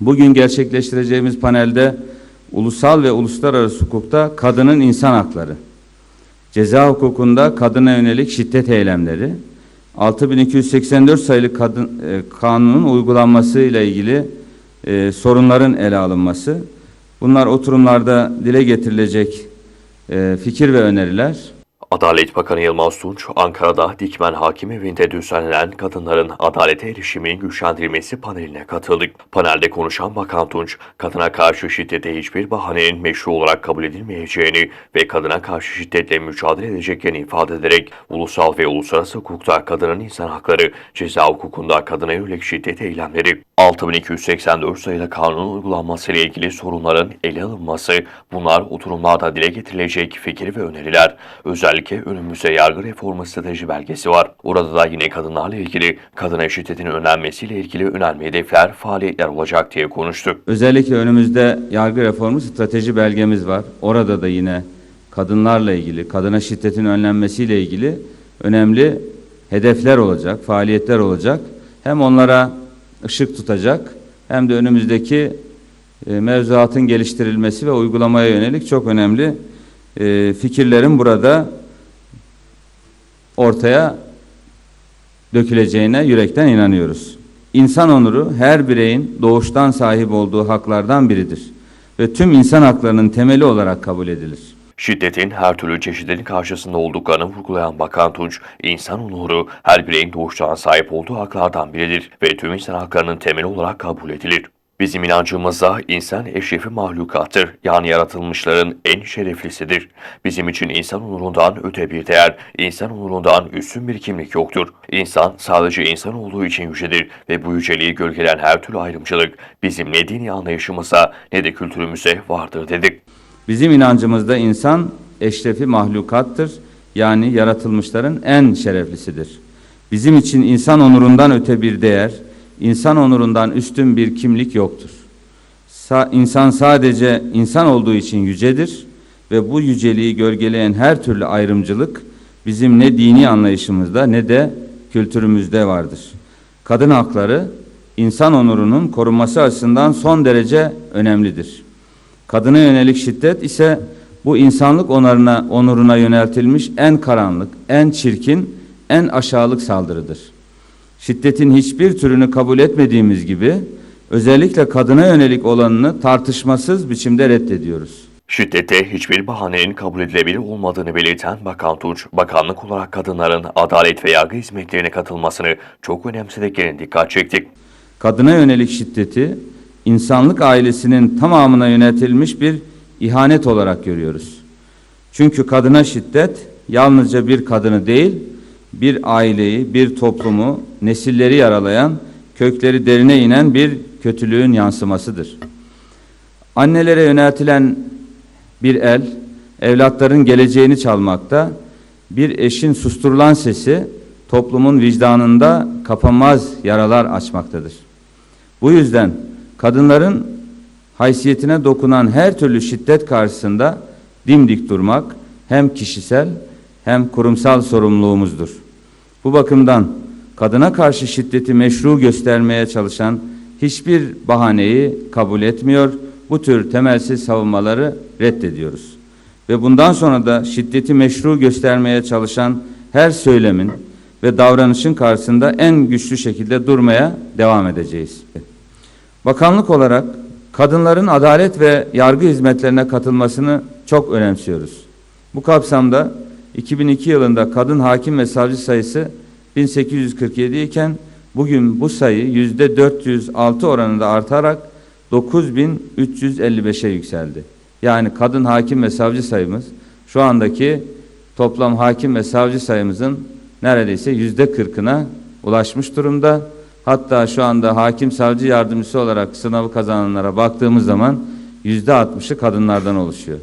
Bugün gerçekleştireceğimiz panelde ulusal ve uluslararası hukukta kadının insan hakları, ceza hukukunda kadına yönelik şiddet eylemleri, 6284 sayılı kadın e, kanunun uygulanması ile ilgili e, sorunların ele alınması, bunlar oturumlarda dile getirilecek e, fikir ve öneriler. Adalet Bakanı Yılmaz Tunç, Ankara'da Dikmen Hakim Evi'nde düzenlenen kadınların adalete erişiminin güçlendirilmesi paneline katıldı. Panelde konuşan Bakan Tunç, kadına karşı şiddete hiçbir bahanenin meşru olarak kabul edilmeyeceğini ve kadına karşı şiddetle mücadele edeceklerini ifade ederek ulusal ve uluslararası hukukta kadının insan hakları, ceza hukukunda kadına yönelik şiddet eylemleri, 6284 sayılı kanunun uygulanması ile ilgili sorunların ele alınması, bunlar oturumlarda dile getirilecek fikir ve öneriler. Özellikle önümüzde yargı reformu strateji belgesi var. Orada da yine kadınlarla ilgili kadına şiddetin önlenmesiyle ilgili önemli hedefler, faaliyetler olacak diye konuştu. Özellikle önümüzde yargı reformu strateji belgemiz var. Orada da yine kadınlarla ilgili, kadına şiddetin önlenmesiyle ilgili önemli hedefler olacak, faaliyetler olacak. Hem onlara ışık tutacak hem de önümüzdeki e, mevzuatın geliştirilmesi ve uygulamaya yönelik çok önemli e, fikirlerin burada ortaya döküleceğine yürekten inanıyoruz. İnsan onuru her bireyin doğuştan sahip olduğu haklardan biridir ve tüm insan haklarının temeli olarak kabul edilir. Şiddetin her türlü çeşidinin karşısında olduklarını vurgulayan Bakan Tunç, insan onuru her bireyin doğuştan sahip olduğu haklardan biridir ve tüm insan haklarının temeli olarak kabul edilir. Bizim inancımızda insan eşrefi mahlukattır, yani yaratılmışların en şereflisidir. Bizim için insan onurundan öte bir değer, insan onurundan üstün bir kimlik yoktur. İnsan sadece insan olduğu için yücedir ve bu yüceliği gölgeleyen her türlü ayrımcılık bizim ne dini anlayışımıza ne de kültürümüze vardır dedik. Bizim inancımızda insan eşrefi mahlukattır. Yani yaratılmışların en şereflisidir. Bizim için insan onurundan öte bir değer, insan onurundan üstün bir kimlik yoktur. Sa insan sadece insan olduğu için yücedir ve bu yüceliği gölgeleyen her türlü ayrımcılık bizim ne dini anlayışımızda ne de kültürümüzde vardır. Kadın hakları insan onurunun korunması açısından son derece önemlidir. Kadına yönelik şiddet ise bu insanlık onuruna, onuruna yöneltilmiş en karanlık, en çirkin, en aşağılık saldırıdır. Şiddetin hiçbir türünü kabul etmediğimiz gibi özellikle kadına yönelik olanını tartışmasız biçimde reddediyoruz. Şiddete hiçbir bahanenin kabul edilebilir olmadığını belirten Bakan Tunç, bakanlık olarak kadınların adalet ve yargı hizmetlerine katılmasını çok önemsediklerine dikkat çekti. Kadına yönelik şiddeti insanlık ailesinin tamamına yönetilmiş bir ihanet olarak görüyoruz. Çünkü kadına şiddet yalnızca bir kadını değil, bir aileyi, bir toplumu, nesilleri yaralayan, kökleri derine inen bir kötülüğün yansımasıdır. Annelere yöneltilen bir el, evlatların geleceğini çalmakta, bir eşin susturulan sesi toplumun vicdanında kapanmaz yaralar açmaktadır. Bu yüzden kadınların haysiyetine dokunan her türlü şiddet karşısında dimdik durmak hem kişisel hem kurumsal sorumluluğumuzdur. Bu bakımdan kadına karşı şiddeti meşru göstermeye çalışan hiçbir bahaneyi kabul etmiyor, bu tür temelsiz savunmaları reddediyoruz. Ve bundan sonra da şiddeti meşru göstermeye çalışan her söylemin ve davranışın karşısında en güçlü şekilde durmaya devam edeceğiz. Bakanlık olarak kadınların adalet ve yargı hizmetlerine katılmasını çok önemsiyoruz. Bu kapsamda 2002 yılında kadın hakim ve savcı sayısı 1847 iken bugün bu sayı yüzde 406 oranında artarak 9355'e yükseldi. Yani kadın hakim ve savcı sayımız şu andaki toplam hakim ve savcı sayımızın neredeyse yüzde 40'ına ulaşmış durumda. Hatta şu anda hakim savcı yardımcısı olarak sınavı kazananlara baktığımız zaman yüzde 60'ı kadınlardan oluşuyor.